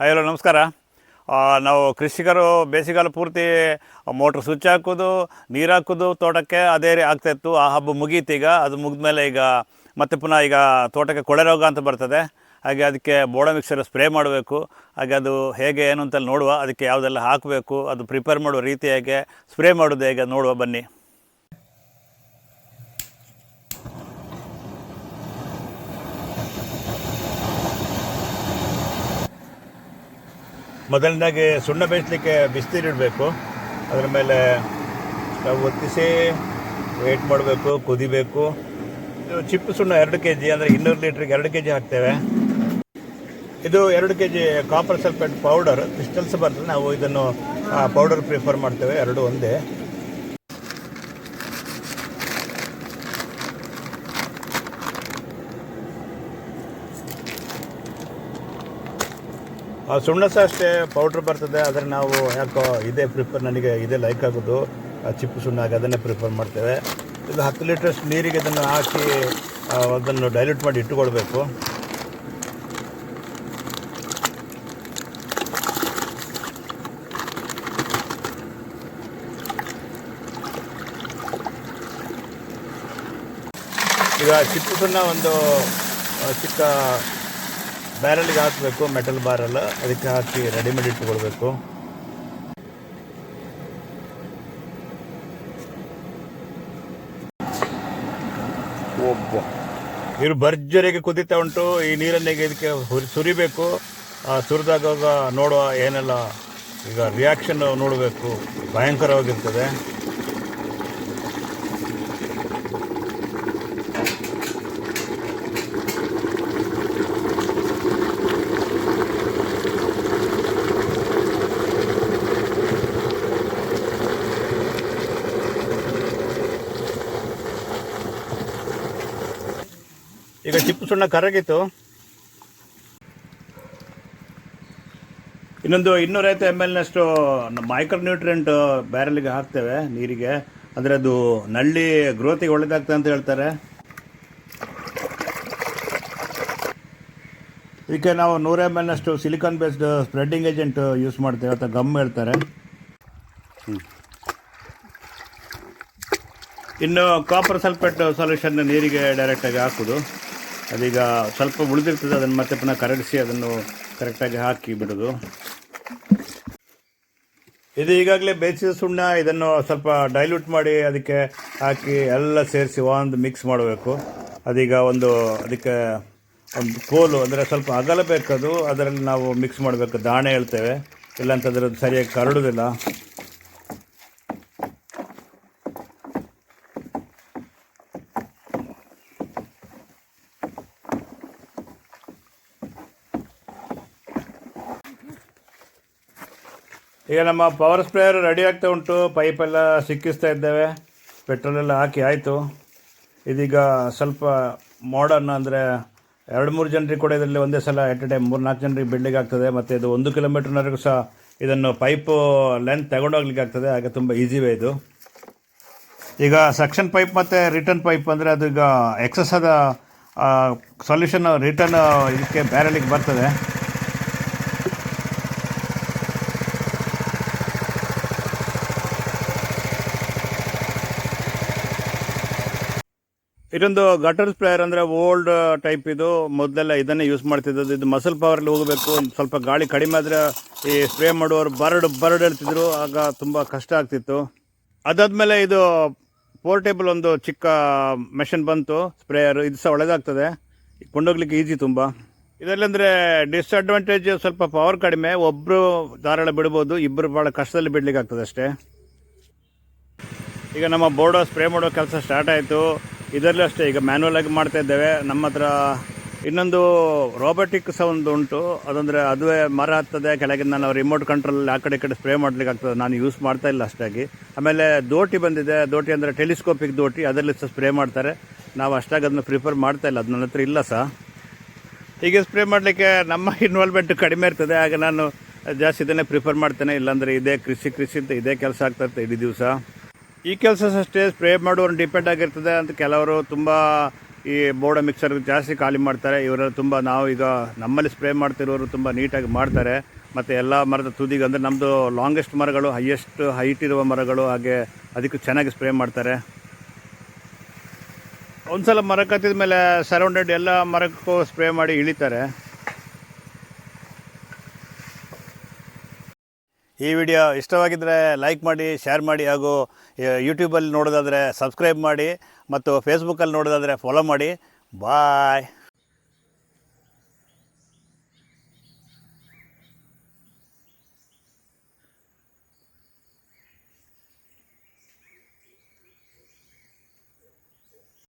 Hi hello ನಮಸ್ಕಾರ. ನಾವು ಕೃಷಿಕರು ಬೇಸಿಗೆಗಾಲ ಪೂರ್ತಿ ಮೋಟ್ರ್ ಸ್ವಿಚ್ ಹಾಕೋದು, ನೀರು ಹಾಕೋದು ತೋಟಕ್ಕೆ ಅದೇ ರೀ ಆಗ್ತಾಯಿತ್ತು ಆ ಹಬ್ಬ ಮುಗೀತು ಈಗ. ಅದು ಮುಗಿದ ಮೇಲೆ ಈಗ ಮತ್ತೆ ಪುನಃ ಈಗ ತೋಟಕ್ಕೆ ಕೊಳೆ ರೋಗ ಅಂತ ಬರ್ತದೆ. ಹಾಗೆ ಅದಕ್ಕೆ ಬೋಡ ಮಿಕ್ಸರ್ ಸ್ಪ್ರೇ ಮಾಡಬೇಕು. ಹಾಗೆ ಅದು ಹೇಗೆ ಏನು ಅಂತ ನೋಡುವ. ಅದಕ್ಕೆ ಯಾವುದೆಲ್ಲ ಹಾಕಬೇಕು, ಅದು ಪ್ರಿಪೇರ್ ಮಾಡುವ ರೀತಿ ಹೇಗೆ, ಸ್ಪ್ರೇ ಮಾಡೋದು ಹೇಗೆ ನೋಡುವ ಬನ್ನಿ. ಮೊದಲನೇದಾಗಿ ಸುಣ್ಣ ಬೇಯಿಸ್ಲಿಕ್ಕೆ ಬಿಸಿನೀರಿಡಬೇಕು ಅದರ ಮೇಲೆ ನಾವು ಒತ್ತಿಸಿ ವೇಟ್ ಮಾಡಬೇಕು, ಕುದಿಬೇಕು. ಚಿಪ್ಪು ಸುಣ್ಣ ಎರಡು ಕೆ ಜಿ ಅಂದರೆ ಇನ್ನೂರು ಲೀಟ್ರಿಗೆ ಎರಡು ಕೆ ಜಿ ಹಾಕ್ತೇವೆ. ಇದು ಎರಡು K G copper sulphate powder crystals ಬರ್ತದೆ ನಾವು ಇದನ್ನು ಪೌಡರ್ ಪ್ರಿಫರ್ ಮಾಡ್ತೇವೆ, ಎರಡು ಒಂದೇ. ಸುಣ್ಣ ಸಹ ಅಷ್ಟೇ ಪೌಡ್ರ್ ಬರ್ತದೆ, ಆದರೆ ನಾವು ಯಾಕೋ ಇದೇ ಪ್ರಿಫರ್ ನನಗೆ ಇದೇ ಲೈಕ್ ಆಗೋದು. ಆ ಚಿಪ್ಪು ಸುಣ್ಣ ಆಗಿ ಅದನ್ನೇ ಪ್ರಿಫರ್ ಮಾಡ್ತೇವೆ. ಇದು ಹತ್ತು ಲೀಟರ್ಸ್ ನೀರಿಗೆ ಇದನ್ನು ಹಾಕಿ ಅದನ್ನು ಡೈಲ್ಯೂಟ್ ಮಾಡಿ ಇಟ್ಟುಕೊಳ್ಬೇಕು. ಈಗ ಚಿಪ್ಪು ಸುಣ್ಣ ಒಂದು ಚಿಕ್ಕ ಬ್ಯಾರಲ್ಗೆ ಹಾಕಬೇಕು ಮೆಟಲ್ ಬ್ಯಾರಲ್ ಅದಕ್ಕೆ ಹಾಕಿ ರೆಡಿಮೇಡ್ ಇಟ್ಕೊಳ್ಬೇಕು. ಒಬ್ಬ. ನೀರು ಭರ್ಜರಿಗೆ ಕುದೀತಾ ಉಂಟು. ಈ ನೀರನ್ನೇ ಇದಕ್ಕೆ ಸುರಿಬೇಕು. ಆ ಸುರಿದಾಗ ನೋಡುವ ಏನೆಲ್ಲ ಈಗ ರಿಯಾಕ್ಷನ್ ನೋಡಬೇಕು. ಭಯಂಕರವಾಗಿರ್ತದೆ. ಈಗ ಚಿಪ್ಪು ಸುಣ್ಣ ಕರಗಿತ್ತು ಇನ್ನೊಂದು ಇನ್ನೂರೈವತ್ತು ಎಂ ಎಲ್ನಷ್ಟು ಮೈಕ್ರೋ ನ್ಯೂಟ್ರಿಯೆಂಟ್ ಬ್ಯಾರಲ್ಗೆ ಹಾಕ್ತೇವೆ ನೀರಿಗೆ. ಅಂದರೆ ಅದು ನಳ್ಳಿ ಗ್ರೋತಿಗೆ ಒಳ್ಳೇದಾಗ್ತದೆ ಅಂತ ಹೇಳ್ತಾರೆ. ಇದಕ್ಕೆ ನಾವು ನೂರ ಎಂ ನಷ್ಟು silicon based spreading agent use ಮಾಡ್ತೇವೆ. ಅಥವಾ ಗಮ್ ಹೇಳ್ತಾರೆ. ಇನ್ನು ಕಾಪರ್ ಸಲ್ಫೇಟ್ ಸೊಲ್ಯೂಷನ್ ನೀರಿಗೆ ಡೈರೆಕ್ಟಾಗಿ ಹಾಕೋದು. ಅದೀಗ ಸ್ವಲ್ಪ ಉಳಿದಿರ್ತದೆ, ಅದನ್ನು ಮತ್ತೆ ಪುನಃ ಕರಗಿಸಿ ಅದನ್ನು ಕರೆಕ್ಟಾಗಿ ಹಾಕಿ ಬಿಡೋದು. ಇದು ಈಗಾಗಲೇ ಬೇಯಿಸಿದ ಸುಣ್ಣ, ಇದನ್ನು ಸ್ವಲ್ಪ ಡೈಲ್ಯೂಟ್ ಮಾಡಿ ಅದಕ್ಕೆ ಹಾಕಿ ಎಲ್ಲ ಸೇರಿಸಿ ಒಂದು ಮಿಕ್ಸ್ ಮಾಡಬೇಕು. ಅದೀಗ ಒಂದು, ಅದಕ್ಕೆ ಒಂದು ಕೋಲು, ಅಂದರೆ ಸ್ವಲ್ಪ ಅಗಲ ಬೇಕದು ಅದರಲ್ಲಿ ನಾವು ಮಿಕ್ಸ್ ಮಾಡಬೇಕು ದಾಣೆ ಹೇಳ್ತೇವೆ. ಇಲ್ಲಾಂತಂದ್ರೆ ಅದು ಸರಿಯಾಗಿ ಕರಡುವುದಿಲ್ಲ ಈಗ ನಮ್ಮ ಪವರ್ ಸ್ಪ್ರೇಯರ್ ರೆಡಿ ಆಗ್ತಾ ಉಂಟು. ಪೈಪೆಲ್ಲ ಸಿಕ್ಕಿಸ್ತಾ ಇದ್ದೇವೆ. ಪೆಟ್ರೋಲ್ ಎಲ್ಲ ಹಾಕಿ ಆಯಿತು. ಇದೀಗ ಸ್ವಲ್ಪ ಮಾಡರ್ನ್ ಅಂದರೆ ಎರಡು ಮೂರು ಜನರಿಗೆ ಕೂಡ ಇದರಲ್ಲಿ ಒಂದೇ ಸಲ ಎಟ್ ಎ ಟೈಮ್ ಮೂರು ನಾಲ್ಕು ಜನರಿಗೆ ಬಿಡ್ಲಿಕ್ಕೆ ಆಗ್ತದೆ. ಮತ್ತು ಇದು ಒಂದು ಕಿಲೋಮೀಟ್ರ್ನವರೆಗೂ ಸಹ ಇದನ್ನು ಪೈಪು ಲೆಂತ್ ತಗೊಂಡೋಗ್ಲಿಕ್ಕೆ ಆಗ್ತದೆ. ಹಾಗೆ ತುಂಬ ಈಸಿ ವೇ ಇದು. ಈಗ ಸಕ್ಷನ್ ಪೈಪ್ ಮತ್ತು ರಿಟರ್ನ್ ಪೈಪ್ ಅಂದರೆ ಅದು ಈಗ ಎಕ್ಸಸ್ ಆದ ಸೊಲ್ಯೂಷನ್ ರಿಟರ್ನ್ ಇದಕ್ಕೆ ಬ್ಯಾರಲಿಗೆ ಬರ್ತದೆ. ಇದೊಂದು ಗಟರ್ ಸ್ಪ್ರೇಯರ್ ಅಂದರೆ ಓಲ್ಡ್ ಟೈಪ್ ಇದು. ಮೊದಲೆಲ್ಲ ಇದನ್ನೇ ಯೂಸ್ ಮಾಡ್ತಿದ್ದದ್ದು. ಇದು ಮಸಲ್ ಪವರಲ್ಲಿ ಹೋಗಬೇಕು. ಸ್ವಲ್ಪ ಗಾಳಿ ಕಡಿಮೆ ಆದರೆ ಈ ಸ್ಪ್ರೇ ಮಾಡುವವರು ಬರಡ್ ಬರಡ್ ಹೇಳ್ತಿದ್ರು. ಆಗ ತುಂಬ ಕಷ್ಟ ಆಗ್ತಿತ್ತು. ಅದಾದಮೇಲೆ ಇದು ಪೋರ್ಟೇಬಲ್ ಒಂದು ಚಿಕ್ಕ ಮೆಷಿನ್ ಬಂತು. ಸ್ಪ್ರೇಯರ್ ಇದು ಸಹ ಒಳ್ಳೆದಾಗ್ತದೆ. ಕೊಂಡೋಗ್ಲಿಕ್ಕೆ ಈಸಿ ತುಂಬ. ಇದರಲ್ಲಿ ಅಂದರೆ ಡಿಸ್ಅಡ್ವಾಂಟೇಜ್ ಸ್ವಲ್ಪ ಪವರ್ ಕಡಿಮೆ. ಒಬ್ಬರು ಧಾರಾಳ ಬಿಡ್ಬೋದು. ಇಬ್ಬರು ಭಾಳ ಕಷ್ಟದಲ್ಲಿ ಬಿಡ್ಲಿಕ್ಕೆ ಆಗ್ತದೆ ಅಷ್ಟೇ. ಈಗ ನಮ್ಮ ಬೋರ್ಡೋ ಸ್ಪ್ರೇ ಮಾಡೋ ಕೆಲಸ ಸ್ಟಾರ್ಟ್ ಆಯಿತು. ಇದರಲ್ಲೂ ಅಷ್ಟೇ, ಈಗ ಮ್ಯಾನ್ಯಲ್ ಆಗಿ ಮಾಡ್ತಾ ಇದ್ದೇವೆ. ನಮ್ಮ ಹತ್ರ ಇನ್ನೊಂದು ರೋಬೋಟಿಕ್ ಸಹ ಒಂದು ಉಂಟು. ಅದಂದರೆ ಅದುವೇ ಮರ ಹತ್ತದೆ ಕೆಳಗಿನ ನಾನು ರಿಮೋಟ್ ಕಂಟ್ರೋಲ್ ಆ ಕಡೆ ಈ ಕಡೆ ಸ್ಪ್ರೇ ಮಾಡ್ಲಿಕ್ಕೆ ಆಗ್ತದೆ. ನಾನು ಯೂಸ್ ಮಾಡ್ತಾ ಇಲ್ಲ ಅಷ್ಟಾಗಿ ಆಮೇಲೆ ದೋಟಿ ಬಂದಿದೆ. ದೋಟಿ ಅಂದರೆ ಟೆಲಿಸ್ಕೋಪಿಕ್ ದೋಟಿ. ಅದರಲ್ಲಿ ಸಹ ಸ್ಪ್ರೇ ಮಾಡ್ತಾರೆ. ನಾವು ಅಷ್ಟಾಗಿ ಅದನ್ನು ಪ್ರಿಫರ್ ಮಾಡ್ತಾ ಇಲ್ಲ. ಅದು ನನ್ನ ಹತ್ರ ಇಲ್ಲ ಸಹ. ಹೀಗೆ ಸ್ಪ್ರೇ ಮಾಡಲಿಕ್ಕೆ ನಮ್ಮ ಇನ್ವಾಲ್ವ್ಮೆಂಟ್ ಕಡಿಮೆ ಇರ್ತದೆ. ಆಗ ನಾನು ಜಾಸ್ತಿ ಇದನ್ನೇ ಪ್ರಿಫರ್ ಮಾಡ್ತೇನೆ. ಇಲ್ಲಾಂದರೆ ಇದೇ ಕೃಷಿ ಕೃಷಿ ಅಂತ ಇದೇ ಕೆಲಸ ಆಗ್ತಾ ಇರ್ತದೆ ಇಡೀ ದಿವಸ. ಈ ಕೆಲಸ ಅಷ್ಟೇ, ಸ್ಪ್ರೇ ಮಾಡೋರು ಡಿಪೆಂಡ್ ಆಗಿರ್ತದೆ ಅಂತ ಕೆಲವರು ತುಂಬ ಈ ಬೋರ್ಡ ಮಿಕ್ಸರ್ ಜಾಸ್ತಿ ಖಾಲಿ ಮಾಡ್ತಾರೆ. ಇವರೆಲ್ಲ ತುಂಬ ನಾವು ಈಗ ನಮ್ಮಲ್ಲಿ ಸ್ಪ್ರೇ ಮಾಡ್ತಿರೋರು ತುಂಬ ನೀಟಾಗಿ ಮಾಡ್ತಾರೆ. ಮತ್ತು ಎಲ್ಲ ಮರದ ತುದಿಗೆ ಅಂದರೆ ನಮ್ಮದು ಲಾಂಗೆಸ್ಟ್ ಮರಗಳು ಹೈಯೆಸ್ಟ್ ಹೈಟ್ ಇರುವ ಮರಗಳು, ಹಾಗೆ ಅದಕ್ಕೆ ಚೆನ್ನಾಗಿ ಸ್ಪ್ರೇ ಮಾಡ್ತಾರೆ. ಒಂದು ಸಲ ಮರ ಕತ್ತಿದ ಮೇಲೆ ಸರೌಂಡೆಡ್ ಎಲ್ಲ ಮರಕ್ಕೂ ಸ್ಪ್ರೇ ಮಾಡಿ ಇಳಿತಾರೆ. ಈ ವಿಡಿಯೋ ಇಷ್ಟವಾಗಿದ್ದರೆ ಲೈಕ್ ಮಾಡಿ ಶೇರ್ ಮಾಡಿ ಹಾಗೂ ಯೂಟ್ಯೂಬಲ್ಲಿ ನೋಡೋದಾದರೆ ಸಬ್ಸ್ಕ್ರೈಬ್ ಮಾಡಿ ಮತ್ತು ಫೇಸ್ಬುಕ್ಕಲ್ಲಿ ನೋಡೋದಾದರೆ ಫಾಲೋ ಮಾಡಿ. ಬಾಯ್